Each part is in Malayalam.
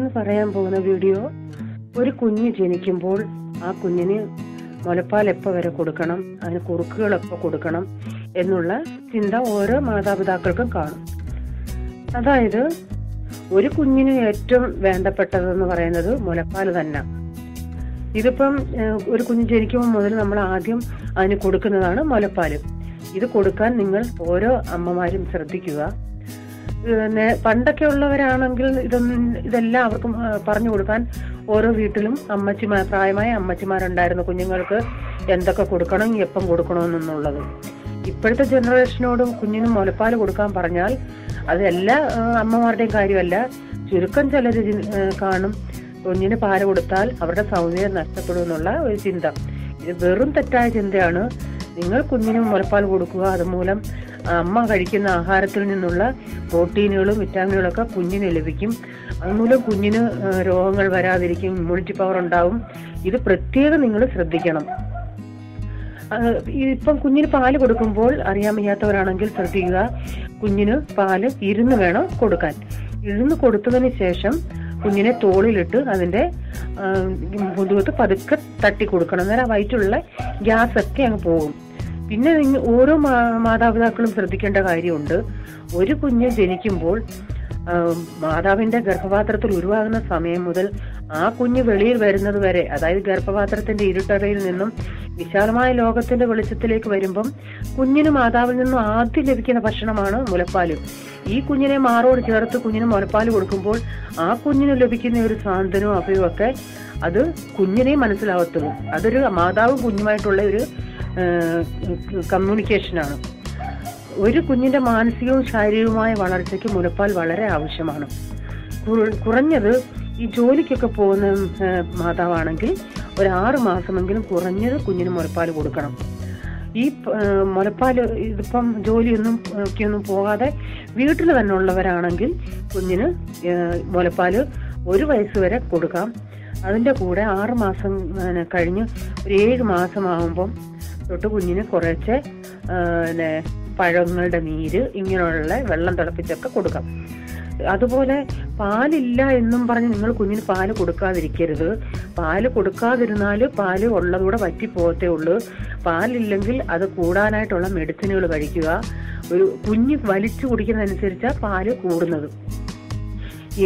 പറയാൻ പോകുന്ന വീഡിയോ ഒരു കുഞ്ഞ് ജനിക്കുമ്പോൾ ആ കുഞ്ഞിന് മുലപ്പാൽ എപ്പോൾ വരെ കൊടുക്കണം? അതിന് കുറുക്കുകൾ എപ്പോൾ കൊടുക്കണം? എന്നുള്ള ചിന്ത ഓരോ മാതാപിതാക്കൾക്കും കാണും. അതായത് ഒരു കുഞ്ഞിന് ഏറ്റവും വേണ്ടപ്പെട്ടതെന്ന് പറയുന്നത് മുലപ്പാൽ തന്നെ. ഇതിപ്പം ഒരു കുഞ്ഞ് ജനിക്കുമ്പോൾ മുതൽ നമ്മൾ ആദ്യം അതിന് കൊടുക്കുന്നതാണ് മുലപ്പാൽ. ഇത് കൊടുക്കാൻ നിങ്ങൾ ഓരോ അമ്മമാരും ശ്രദ്ധിക്കുക. ഏഹ്, നേ- പണ്ടൊക്കെ ഉള്ളവരാണെങ്കിൽ ഇതൊന്നും ഇതെല്ലാം അവർക്കും പറഞ്ഞു കൊടുക്കാൻ ഓരോ വീട്ടിലും അമ്മച്ചിമാർ പ്രായമായ അമ്മച്ചിമാരുണ്ടായിരുന്നു കുഞ്ഞുങ്ങൾക്ക് എന്തൊക്കെ കൊടുക്കണം എപ്പം കൊടുക്കണമെന്നുള്ളത്. ഇപ്പോഴത്തെ ജനറേഷനോടും കുഞ്ഞിന് മുലപ്പാൽ കൊടുക്കാൻ പറഞ്ഞാൽ അത് എല്ലാ അമ്മമാരുടെയും കാര്യമല്ല. ചുരുക്കം ചിലർ കാണും കുഞ്ഞിന് പാൽ കൊടുത്താൽ അവരുടെ സൗന്ദര്യം നഷ്ടപ്പെടും എന്നുള്ള ഒരു ചിന്ത. ഇത് വെറും തെറ്റായ ചിന്തയാണ്. നിങ്ങൾ കുഞ്ഞിന് മുലപ്പാൽ കൊടുക്കുക അതുമൂലം അമ്മ കഴിക്കുന്ന ആഹാരത്തിൽ നിന്നുള്ള പ്രോട്ടീനുകളും വിറ്റാമിനുകളും ഒക്കെ കുഞ്ഞിന് ലഭിക്കും. അതുമൂലം കുഞ്ഞിന് രോഗങ്ങൾ വരാതിരിക്കും ഇമ്മ്യൂണിറ്റി പവർ ഉണ്ടാവും. ഇത് പ്രത്യേകം നിങ്ങൾ ശ്രദ്ധിക്കണം. ഇപ്പം കുഞ്ഞിന് പാൽ കൊടുക്കുമ്പോൾ അറിയാൻ വയ്യാത്തവരാണെങ്കിൽ ശ്രദ്ധിക്കുക. കുഞ്ഞിന് പാൽ ഇരുന്ന് വേണം കൊടുക്കാൻ. ഇരുന്ന് കൊടുത്തതിന് ശേഷം കുഞ്ഞിനെ തോളിലിട്ട് അതിന്റെ മുതുകത്ത് പതുക്കെ തട്ടി കൊടുക്കണം. അന്നേരം ആ ഗ്യാസ് ഒക്കെ അങ്ങ് പോകും. പിന്നെ ഓരോ മാതാപിതാക്കളും ശ്രദ്ധിക്കേണ്ട കാര്യമുണ്ട്. ഒരു കുഞ്ഞ് ജനിക്കുമ്പോൾ മാതാവിന്റെ ഗർഭപാത്രത്തിൽ ഉരുവാകുന്ന സമയം മുതൽ ആ കുഞ്ഞ് വെളിയിൽ വരുന്നത് വരെ അതായത് ഗർഭപാത്രത്തിന്റെ ഇരുട്ടറയിൽ നിന്നും വിശാലമായ ലോകത്തിന്റെ വെളിച്ചത്തിലേക്ക് വരുമ്പം കുഞ്ഞിന് മാതാവിൽ നിന്നും ആദ്യം ലഭിക്കുന്ന ഭക്ഷണമാണ് മുലപ്പാൽ. ഈ കുഞ്ഞിനെ മാറോട് ചേർത്ത് കുഞ്ഞിന് മുലപ്പാൽ കൊടുക്കുമ്പോൾ ആ കുഞ്ഞിന് ലഭിക്കുന്ന ഒരു സാന്ത്വനവും അഭയവും ഒക്കെ അത് കുഞ്ഞിനെ മനസ്സിലാവത്തുള്ളൂ അതൊരു മാതാവും കുഞ്ഞുമായിട്ടുള്ള ഒരു കമ്മ്യൂണിക്കേഷനാണ് ഒരു കുഞ്ഞിന്റെ മാനസികവും ശാരീരികവുമായ വളർച്ചയ്ക്ക് മുലപ്പാൽ വളരെ ആവശ്യമാണ്. കുറഞ്ഞത് ഈ ജോലിക്കൊക്കെ പോകുന്ന മാതാവാണെങ്കിൽ ഒരു ആറ് മാസമെങ്കിലും കുറഞ്ഞത് കുഞ്ഞിന് മുലപ്പാൽ കൊടുക്കണം. ഈ മുലപ്പാൽ ഇതിപ്പം ജോലിയൊന്നും ഒക്കെയൊന്നും പോകാതെ വീട്ടിൽ തന്നെ ഉള്ളവരാണെങ്കിൽ കുഞ്ഞിന് മുലപ്പാൽ ഒരു വയസ്സ് വരെ കൊടുക്കാം. അതിന്റെ കൂടെ ആറ് മാസം കഴിഞ്ഞ് ഒരു ഏഴ് മാസമാകുമ്പം തൊട്ട് കുഞ്ഞിന് കുറേശ്ശെ പിന്നെ പഴങ്ങളുടെ നീര് ഇങ്ങനെയുള്ള വെള്ളം തിളപ്പിച്ചൊക്കെ കൊടുക്കാം. അതുപോലെ പാലില്ല എന്നും പറഞ്ഞ് നിങ്ങൾ കുഞ്ഞിന് പാൽ കൊടുക്കാതിരിക്കരുത്. പാൽ കൊടുക്കാതിരുന്നാൽ പാൽ ഉള്ളതൂടെ പറ്റിപ്പോകത്തേ ഉള്ളൂ. പാലില്ലെങ്കിൽ അത് കൂടാനായിട്ടുള്ള മെഡിസിനുകൾ കഴിക്കുക. ഒരു കുഞ്ഞ് വലിച്ചു കുടിക്കുന്നതനുസരിച്ചാണ് പാൽ കൂടുന്നത്.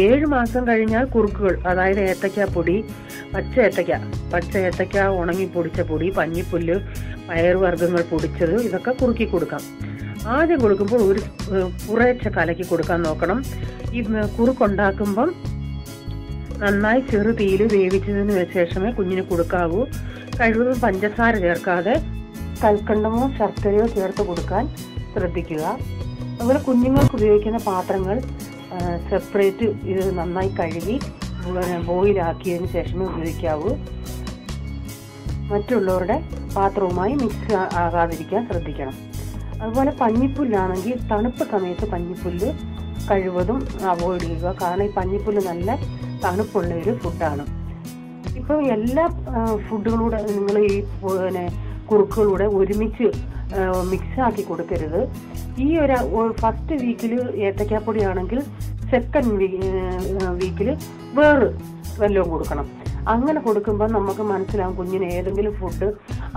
ഏഴ് മാസം കഴിഞ്ഞാൽ കുറുക്കുകൾ അതായത് ഏത്തക്ക പൊടി പച്ച ഏത്തക്ക പച്ച ഏത്തക്ക ഉണങ്ങി പൊടിച്ച പൊടി പഞ്ഞിപ്പുല്ല് പയറുവർഗങ്ങൾ പൊടിച്ചത് ഇതൊക്കെ കുറുക്കി കൊടുക്കാം. ആദ്യം കൊടുക്കുമ്പോൾ ഒരു കുറേച്ച കലക്കി കൊടുക്കാൻ നോക്കണം. ഈ കുറുക്കുണ്ടാക്കുമ്പം നന്നായി ചെറു തീയിൽ വേവിച്ചതിന് ശേഷമേ കുഞ്ഞിന് കൊടുക്കാവൂ. കഴിവതും പഞ്ചസാര ചേർക്കാതെ കൽക്കണ്ടമോ ശർക്കരയോ ചേർത്ത് കൊടുക്കാൻ ശ്രദ്ധിക്കുക. അതുപോലെ കുഞ്ഞുങ്ങൾക്ക് ഉപയോഗിക്കുന്ന പാത്രങ്ങൾ സെപ്പറേറ്റ് ഇത് നന്നായി കഴുകി ബോയിലാക്കിയതിന് ശേഷമേ ഉപയോഗിക്കാവൂ. മറ്റുള്ളവരുടെ പാത്രവുമായി മിക്സ് ആകാതിരിക്കാൻ ശ്രദ്ധിക്കണം. അതുപോലെ പഞ്ഞിപ്പുല്ലാണെങ്കിൽ തണുപ്പ് സമയത്ത് പഞ്ഞിപ്പുല്ല് കഴിവതും അവോയ്ഡ് ചെയ്യുക. കാരണം ഈ പഞ്ഞിപ്പുല്ല് നല്ല തണുപ്പുള്ള ഒരു ഫുഡാണ് ഇപ്പം എല്ലാ ഫുഡുകളൂടെ നിങ്ങൾ ഈ പിന്നെ കുറുക്കുകളൂടെ ഒരുമിച്ച് മിക്സ് ആക്കി കൊടുക്കരുത്. ഈ ഒരു ഫസ്റ്റ് വീക്കിൽ ഏത്തക്കാപ്പൊടി ആണെങ്കിൽ സെക്കൻഡ് വീക്കിൽ വേറെ വല്ലതും കൊടുക്കണം. അങ്ങനെ കൊടുക്കുമ്പോൾ നമുക്ക് മനസ്സിലാവും കുഞ്ഞിന് ഏതെങ്കിലും ഫുഡ്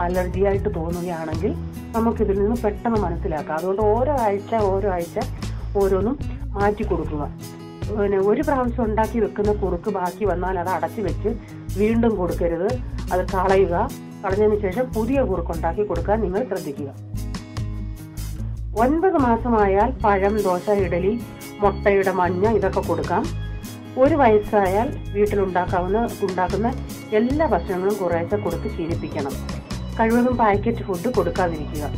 അലർജി ആയിട്ട് തോന്നുകയാണെങ്കിൽ നമുക്കിതിൽ നിന്ന് പെട്ടെന്ന് മനസ്സിലാക്കാം. അതുകൊണ്ട് ഓരോ ആഴ്ച ഓരോ ആഴ്ച ഓരോന്നും മാറ്റി കൊടുക്കുക. പിന്നെ ഒരു പ്രാവശ്യം ഉണ്ടാക്കി വെക്കുന്ന കുറുക്ക് ബാക്കി വന്നാൽ അത് അടച്ചു വെച്ച് വീണ്ടും കൊടുക്കരുത്. അത് കളയുക. കളഞ്ഞതിന് ശേഷം പുതിയ കുറുക്ക് ഉണ്ടാക്കി കൊടുക്കാൻ നിങ്ങൾ ശ്രദ്ധിക്കുക. ഒൻപത് മാസമായാൽ പഴം ദോശ ഇഡലി മുട്ടയുടെ മഞ്ഞ ഇതൊക്കെ കൊടുക്കാം. ഒരു വയസ്സായാൽ വീട്ടിലുണ്ടാക്കാവുന്ന ഉണ്ടാക്കുന്ന എല്ലാ ഭക്ഷണങ്ങളും കുറേശ്ശെ കൊടുത്ത് ശീലിപ്പിക്കണം. കഴിവതും പാക്കറ്റ് ഫുഡ് കൊടുക്കാതിരിക്കുക.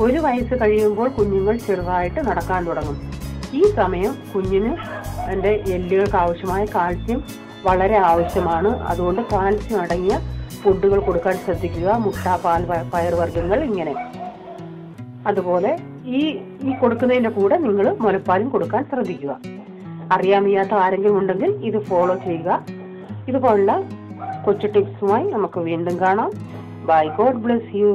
ഒരു വയസ്സ് കഴിയുമ്പോൾ കുഞ്ഞുങ്ങൾ ചെറുതായിട്ട് നടക്കാൻ തുടങ്ങും. ഈ സമയം കുഞ്ഞിന് എന്റെ എല്ലുകൾക്ക് ആവശ്യമായ കാൽസ്യം വളരെ ആവശ്യമാണ്. അതുകൊണ്ട് കാൽസ്യം അടങ്ങിയ ഫുഡുകൾ കൊടുക്കാൻ ശ്രദ്ധിക്കുക. മുട്ട പാൽ പയർവർഗങ്ങൾ ഇങ്ങനെ. അതുപോലെ ഈ ഈ കൊടുക്കുന്നതിന്റെ കൂടെ നിങ്ങൾ മുലപ്പാലും കൊടുക്കാൻ ശ്രദ്ധിക്കുക. അറിയാൻ ആരെങ്കിലും ഉണ്ടെങ്കിൽ ഇത് ഫോളോ ചെയ്യുക. ഇതുപോലുള്ള കൊച്ചു ടിപ്സുമായി നമുക്ക് വീണ്ടും കാണാം. By God bless you